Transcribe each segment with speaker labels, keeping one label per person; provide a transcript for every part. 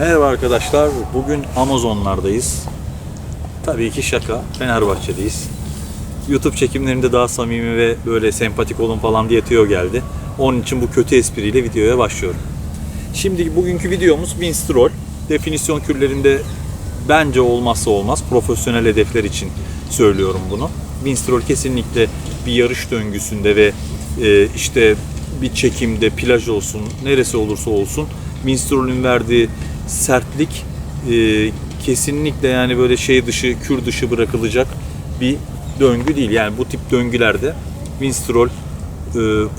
Speaker 1: Merhaba arkadaşlar. Bugün Amazonlardayız. Tabii ki şaka. Fenerbahçe'deyiz. YouTube çekimlerinde daha samimi ve böyle sempatik olun falan diye tüyo geldi. Onun için bu kötü espriyle videoya başlıyorum. Şimdi bugünkü videomuz Winstrol. Definisyon kürlerinde bence olmazsa olmaz. Profesyonel hedefler için söylüyorum bunu. Winstrol kesinlikle bir yarış döngüsünde ve e, işte bir çekimde, plaj olsun, neresi olursa olsun Winstrol'ün verdiği sertlik e, kesinlikle yani böyle şey dışı, kür dışı bırakılacak bir döngü değil. Yani bu tip döngülerde Winstrol e,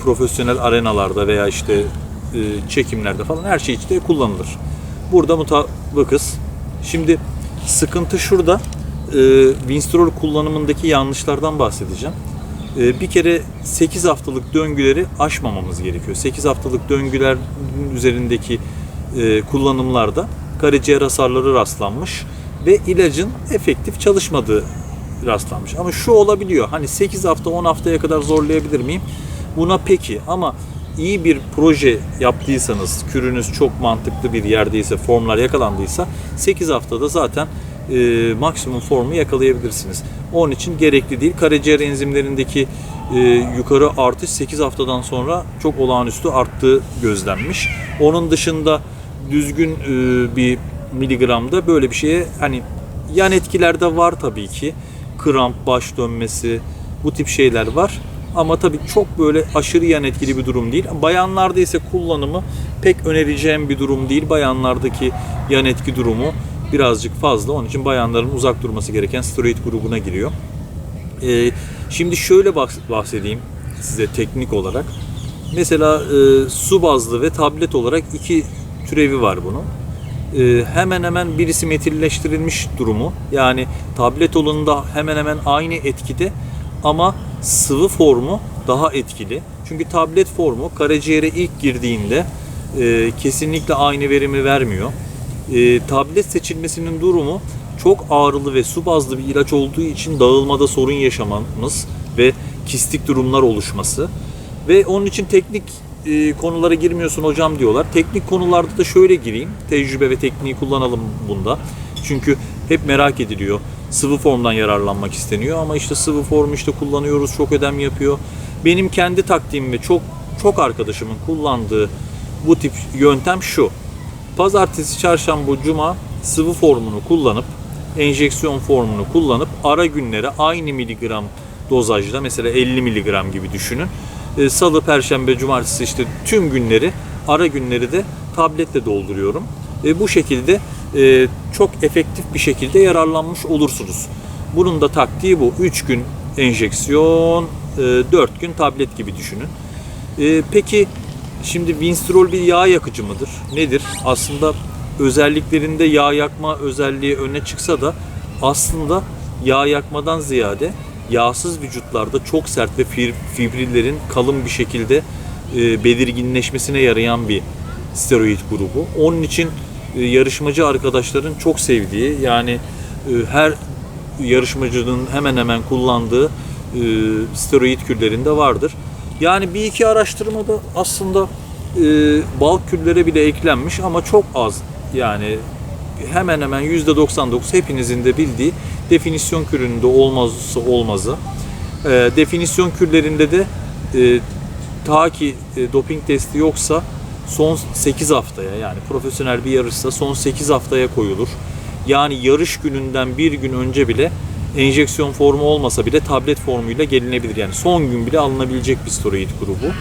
Speaker 1: profesyonel arenalarda veya işte e, çekimlerde falan her şey içinde kullanılır. Burada mutabıkız. Şimdi sıkıntı şurada. E, Winstrol kullanımındaki yanlışlardan bahsedeceğim. E, bir kere 8 haftalık döngüleri aşmamamız gerekiyor. 8 haftalık döngüler üzerindeki e, kullanımlarda karaciğer hasarları rastlanmış ve ilacın efektif çalışmadığı rastlanmış. Ama şu olabiliyor. Hani 8 hafta 10 haftaya kadar zorlayabilir miyim? Buna peki ama iyi bir proje yaptıysanız, kürünüz çok mantıklı bir yerdeyse, formlar yakalandıysa 8 haftada zaten e, maksimum formu yakalayabilirsiniz. Onun için gerekli değil. Karaciğer enzimlerindeki e, yukarı artış 8 haftadan sonra çok olağanüstü arttığı gözlenmiş. Onun dışında düzgün e, bir miligramda böyle bir şeye hani yan etkiler de var tabii ki. Kramp, baş dönmesi bu tip şeyler var. Ama tabii çok böyle aşırı yan etkili bir durum değil. Bayanlarda ise kullanımı pek önereceğim bir durum değil. Bayanlardaki yan etki durumu birazcık fazla. Onun için bayanların uzak durması gereken steroid grubuna giriyor. Ee, şimdi şöyle bahs- bahsedeyim size teknik olarak. Mesela e, su bazlı ve tablet olarak iki türevi var bunun. E, hemen hemen birisi metilleştirilmiş durumu. Yani tablet olanında hemen hemen aynı etkide ama sıvı formu daha etkili. Çünkü tablet formu karaciğere ilk girdiğinde e, kesinlikle aynı verimi vermiyor. E, tablet seçilmesinin durumu çok ağrılı ve su bazlı bir ilaç olduğu için dağılmada sorun yaşamamız ve kistik durumlar oluşması. Ve onun için teknik e, konulara girmiyorsun hocam diyorlar. Teknik konularda da şöyle gireyim. Tecrübe ve tekniği kullanalım bunda. Çünkü hep merak ediliyor. Sıvı formdan yararlanmak isteniyor ama işte sıvı formu işte kullanıyoruz çok ödem yapıyor. Benim kendi taktiğim ve çok çok arkadaşımın kullandığı bu tip yöntem şu. Pazartesi, çarşamba, cuma sıvı formunu kullanıp enjeksiyon formunu kullanıp ara günlere aynı miligram dozajda mesela 50 miligram gibi düşünün. E, Salı, perşembe, cumartesi işte tüm günleri ara günleri de tabletle dolduruyorum. E, bu şekilde e, çok efektif bir şekilde yararlanmış olursunuz. Bunun da taktiği bu. 3 gün enjeksiyon, 4 gün tablet gibi düşünün. E, peki şimdi Winstrol bir yağ yakıcı mıdır? Nedir? Aslında özelliklerinde yağ yakma özelliği öne çıksa da aslında yağ yakmadan ziyade yağsız vücutlarda çok sert ve fibrillerin kalın bir şekilde e, belirginleşmesine yarayan bir steroid grubu. Onun için e, yarışmacı arkadaşların çok sevdiği yani e, her yarışmacının hemen hemen kullandığı steroid kürlerinde vardır. Yani bir iki araştırmada aslında e, balk kürlere bile eklenmiş ama çok az yani hemen hemen %99 hepinizin de bildiği definisyon kürünün de olmazsa olmazı. E, definisyon kürlerinde de e, ta ki e, doping testi yoksa son 8 haftaya yani profesyonel bir yarışsa son 8 haftaya koyulur. Yani yarış gününden bir gün önce bile enjeksiyon formu olmasa bile tablet formuyla gelinebilir. Yani son gün bile alınabilecek bir steroid grubu.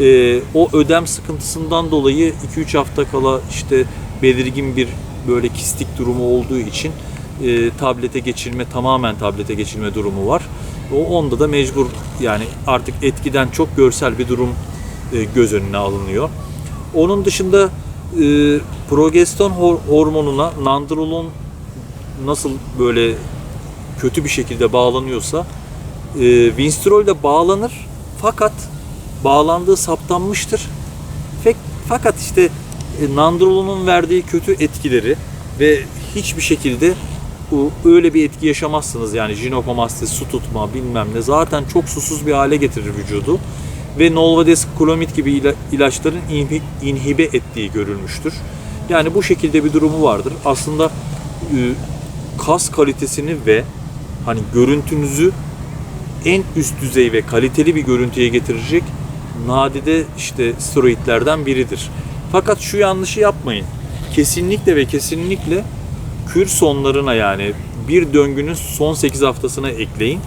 Speaker 1: Ee, o ödem sıkıntısından dolayı 2-3 hafta kala işte belirgin bir böyle kistik durumu olduğu için e, tablete geçirme tamamen tablete geçirme durumu var. O onda da mecbur yani artık etkiden çok görsel bir durum e, göz önüne alınıyor. Onun dışında e, progeston hor- hormonuna nandrolon nasıl böyle kötü bir şekilde bağlanıyorsa e, Winstrol de bağlanır fakat bağlandığı saptanmıştır. Fakat işte e, nandrolonun verdiği kötü etkileri ve hiçbir şekilde öyle bir etki yaşamazsınız yani jinekomasti, su tutma bilmem ne zaten çok susuz bir hale getirir vücudu ve Nolvadesk, Clomid gibi ila- ilaçların inhi- inhibe ettiği görülmüştür. Yani bu şekilde bir durumu vardır. Aslında e, kas kalitesini ve hani görüntünüzü en üst düzey ve kaliteli bir görüntüye getirecek nadide işte steroidlerden biridir. Fakat şu yanlışı yapmayın. Kesinlikle ve kesinlikle kür sonlarına yani bir döngünün son 8 haftasına ekleyin.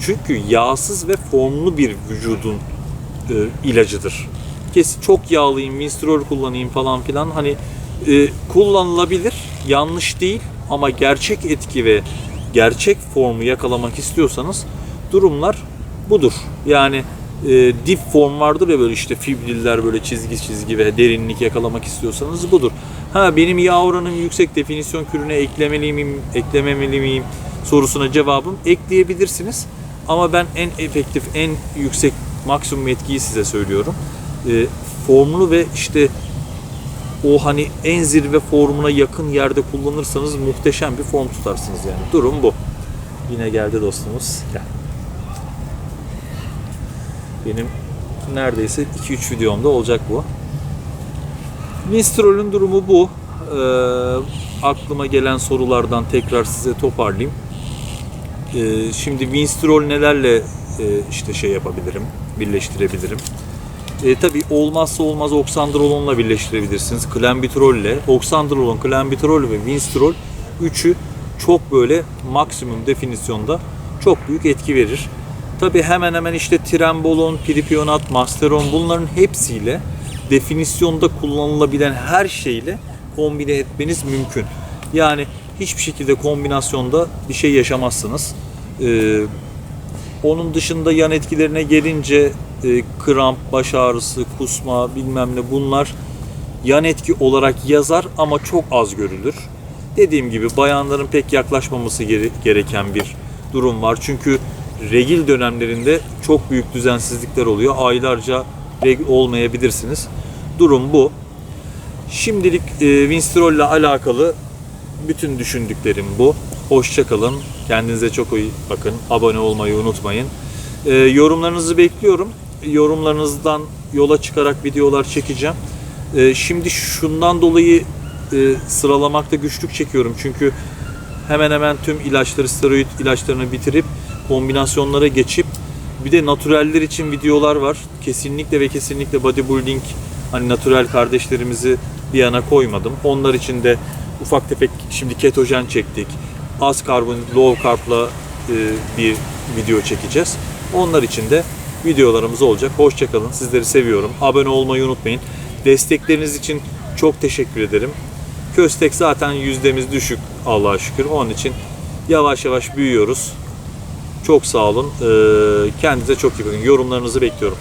Speaker 1: Çünkü yağsız ve formlu bir vücudun e, ilacıdır. Kes çok yağlıyım, minstrol kullanayım falan filan hani e, kullanılabilir, yanlış değil ama gerçek etki ve gerçek formu yakalamak istiyorsanız durumlar budur. Yani e, dip form vardır ya böyle işte fibriller böyle çizgi çizgi ve derinlik yakalamak istiyorsanız budur. Ha benim yağ oranım yüksek definisyon kürüne eklemeli miyim, eklememeli miyim sorusuna cevabım ekleyebilirsiniz. Ama ben en efektif, en yüksek maksimum etkiyi size söylüyorum. E, formlu ve işte o hani en zirve formuna yakın yerde kullanırsanız muhteşem bir form tutarsınız yani. Durum bu. Yine geldi dostumuz. Gel. Benim neredeyse 2-3 videomda olacak bu. Minstrol'ün durumu bu. Ee, aklıma gelen sorulardan tekrar size toparlayayım. Ee, şimdi Winstrol nelerle e, işte şey yapabilirim, birleştirebilirim. E, tabii olmazsa olmaz oksandrolonla birleştirebilirsiniz. Klenbitrol'le, oksandrolon, klenbitrol ve Winstrol üçü çok böyle maksimum definisyonda çok büyük etki verir. Tabii hemen hemen işte trembolon, pripionat, masteron bunların hepsiyle definisyonda kullanılabilen her şeyle kombine etmeniz mümkün. Yani hiçbir şekilde kombinasyonda bir şey yaşamazsınız. Ee, onun dışında yan etkilerine gelince e, kramp, baş ağrısı, kusma bilmem ne bunlar yan etki olarak yazar ama çok az görülür. Dediğim gibi bayanların pek yaklaşmaması gere- gereken bir durum var. Çünkü regil dönemlerinde çok büyük düzensizlikler oluyor. Aylarca regl olmayabilirsiniz. Durum bu. Şimdilik e, Winstrol alakalı bütün düşündüklerim bu. Hoşça kalın. Kendinize çok iyi bakın. Abone olmayı unutmayın. E, yorumlarınızı bekliyorum. Yorumlarınızdan yola çıkarak videolar çekeceğim. E, şimdi şundan dolayı e, sıralamakta güçlük çekiyorum. Çünkü hemen hemen tüm ilaçları, steroid ilaçlarını bitirip kombinasyonlara geçip bir de naturaller için videolar var. Kesinlikle ve kesinlikle bodybuilding hani natural kardeşlerimizi bir yana koymadım. Onlar için de ufak tefek şimdi ketojen çektik. Az karbon, low carb'la e, bir video çekeceğiz. Onlar için de videolarımız olacak. Hoşçakalın. Sizleri seviyorum. Abone olmayı unutmayın. Destekleriniz için çok teşekkür ederim. Köstek zaten yüzdemiz düşük Allah'a şükür. Onun için yavaş yavaş büyüyoruz. Çok sağ olun. Ee, Kendinize çok iyi bakın. Yorumlarınızı bekliyorum.